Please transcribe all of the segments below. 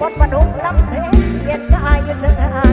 วัดมนุษย์ลำเพลงเย็นไายอยู่เสนา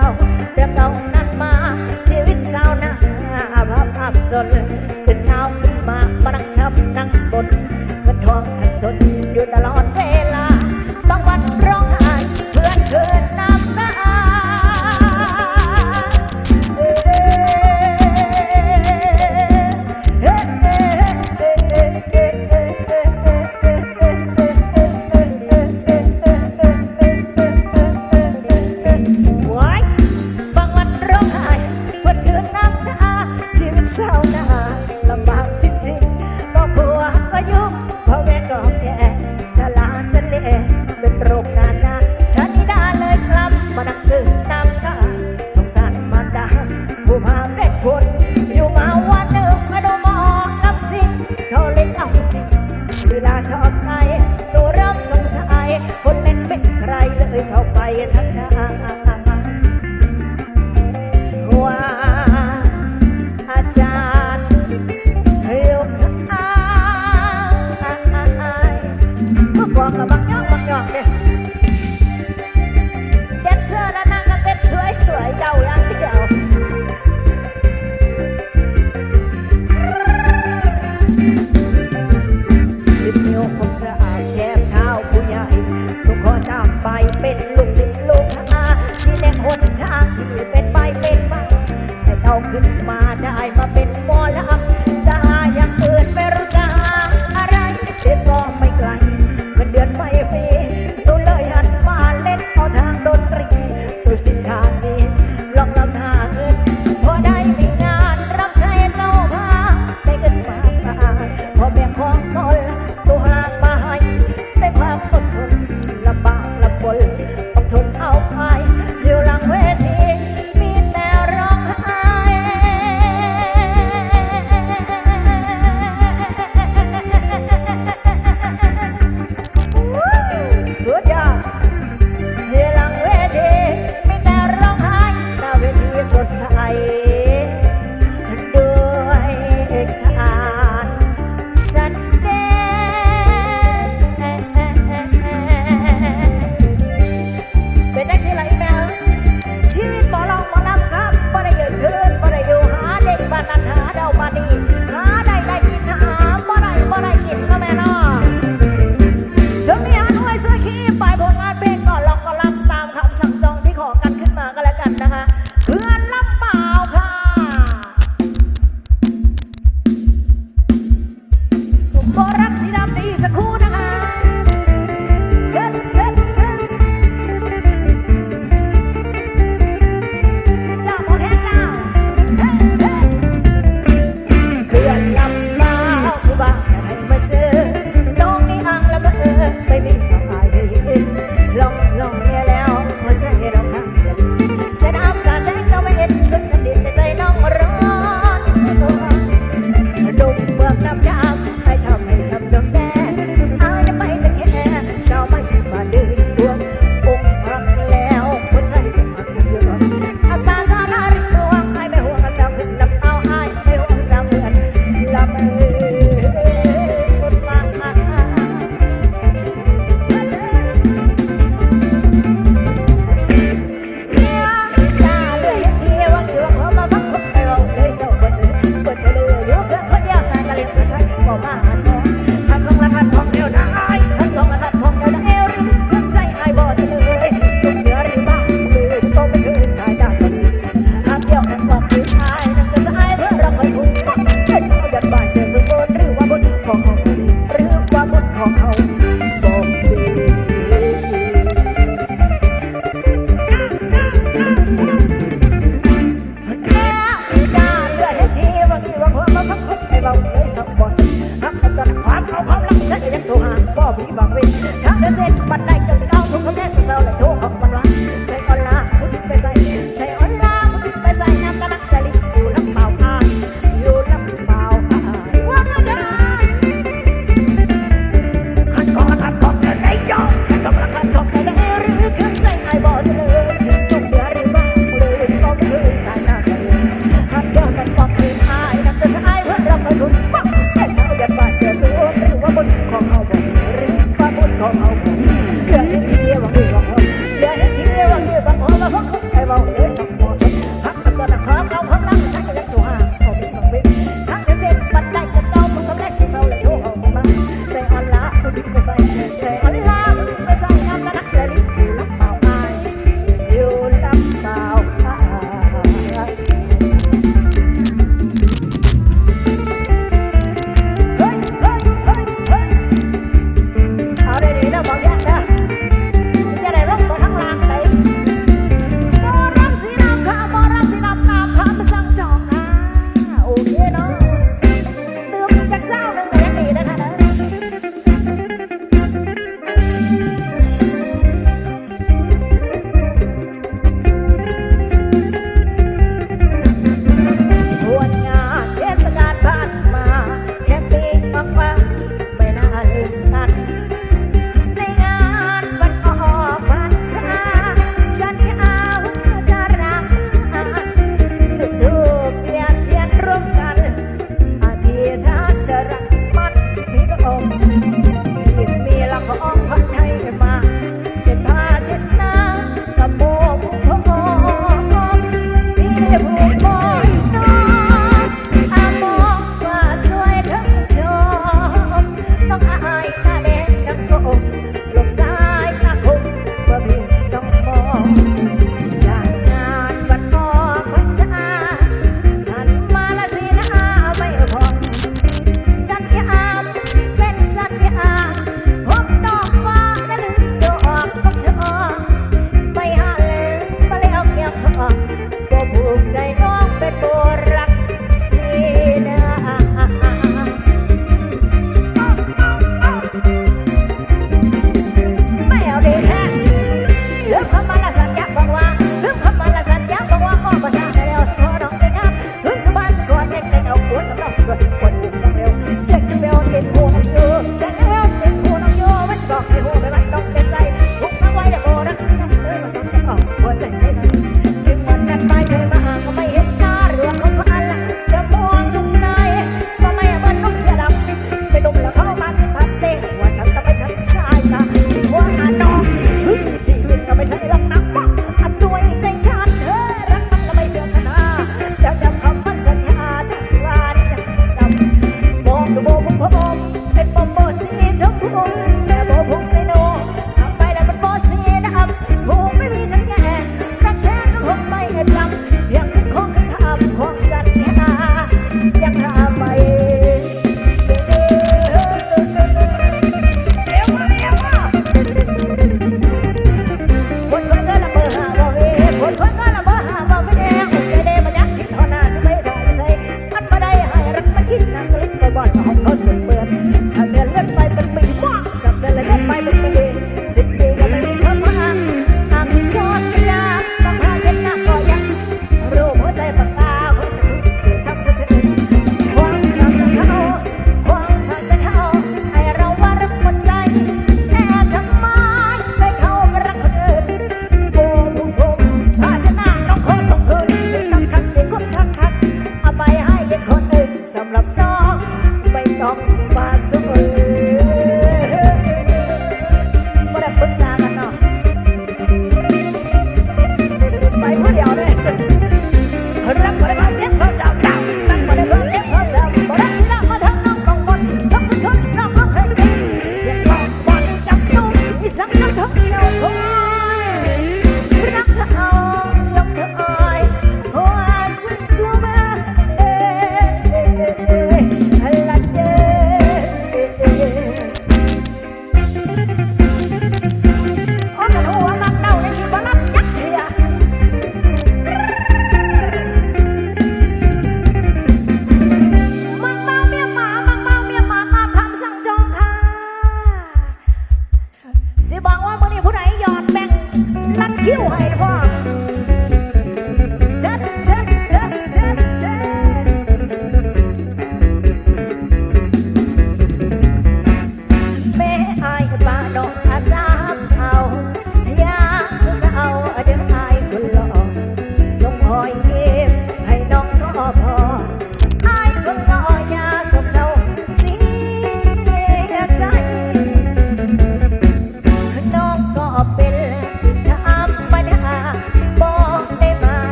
าเรื่องเก่านั้นมา ชีวิตสาวนาพับพับจนเป็นเช้าขึ้นมามานั่งช้ำนั่งบนเงินทองสดอยู่ตลอด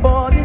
for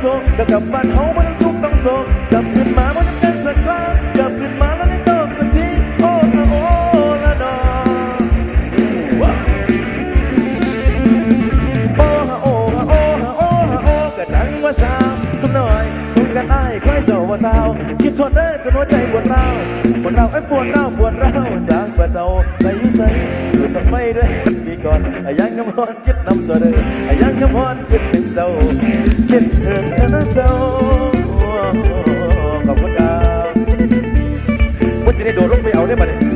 โซกกับบ้านเฮาบ่ต้องสุขต้องโซกลับขึ้นมาบ่ต้องกันสักครั้งกลับขึ้นมาแล้วได้ต้องสักทีโอ้ละโอ้ละดอโอ้ฮะโอ้ฮะโอ้ฮะโอ้ฮะโอ้กะดังว่าสาวสุน้อยสุดกันอ้ายคอยเศร้าว่าเท้าคิดทอดเด้อจนหัวใจปวดเท้าปวดเราไอ้ปวดเราปวดเราจากประเจ้าไปอยู่ใส่อต้องไปด้วย ก่อนอยังน้ำร้อคิดนำำจอเดอยังน้ำร้อคิดถึงเจ้าคิดถึงเนะเจ้าขอบคุณครับว่าจะได้โดดลงไปเอาได้ปะเนี่